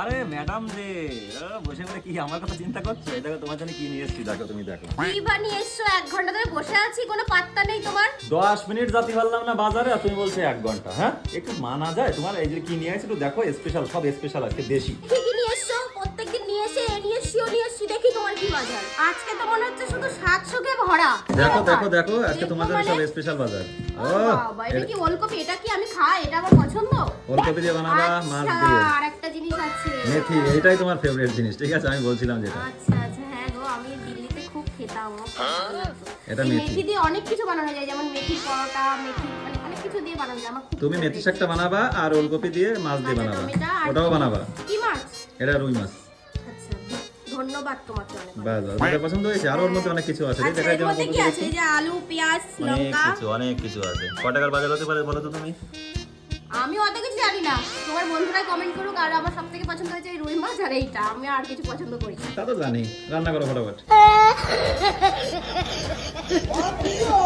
আরে ম্যাডাম যে বসে বসে কি আমার কথা চিন্তা করছ? দেখো তোমার জন্য কি নিয়ে এসেছি দেখো তুমি দেখো। কি বানিয়ে এসছো? এক ঘণ্টা ধরে বসে আছি কোনো পাত্তা নেই তোমার? দশ মিনিট যাতে পারলাম না বাজারে আর তুমি বলছো এক ঘণ্টা হ্যাঁ? একটু মানা যায় তোমার এই যে কি নিয়ে একটু দেখো স্পেশাল সব স্পেশাল আজকে দেশি। কি কি নিয়ে এসছো প্রত্যেকদিন নিয়ে এসে এ নিয়ে এসছি ও নিয়ে এসছি দেখি তোমার কি বাজার। আজকে তো মনে হচ্ছে শুধু শাক শোকে ভরা। দেখো দেখো দেখো আজকে জন্য মানে? সব স্পেশাল বাজার। বাবা, এটা কি ওলকপি? এটা কি আমি খাই? এটা আমার পছন্দ? ওলকপি দিয়ে বানাবা মাছ আচ্ছা, দিয়ে। আর একটা জিনিস আছে। মেথি এইটাই তোমার ফেভারিট জিনিস ঠিক আছে? আমি বলছিলাম যেটা। আচ্ছা আচ্ছা হ্যাঁ গো আমি দিল্লিতে খুব খেতাম আমার খুব ভালো লাগতো। এটা মেথি। দিয়ে অনেক কিছু বানানো যায় যেমন মেথির পরোটা মেথি মানে অনেক কিছু দিয়ে বানানো যায় আমার তুমি মেথি। শাকটা বানাবা আর ওলকপি দিয়ে মাছ দিয়ে বানাবা। ওটাও বানাবা। কি মাছ? এটা রুই মাছ। ধন্যবাদ তোমাকে অনেক অনেক। পছন্দ হয়েছে? আর ওর মধ্যে অনেক কিছু আছে। দেখা এর মধ্যে কি আছে? এই যে আলু পেঁয়াজ অনেক লঙ্কা। কিছু অনেক কিছু আছে। কত টাকার বাজার হতে পারে বলো তো তুমি? আমি অত কিছু জানি না। তোমার বন্ধুরা কমেন্ট করুক আর আমার সব থেকে পছন্দ হয়েছে এই রুই মাছ আর এইটা। আমি আর কিছু পছন্দ করি না। তা তো জানি। রান্না করো ফটাফট।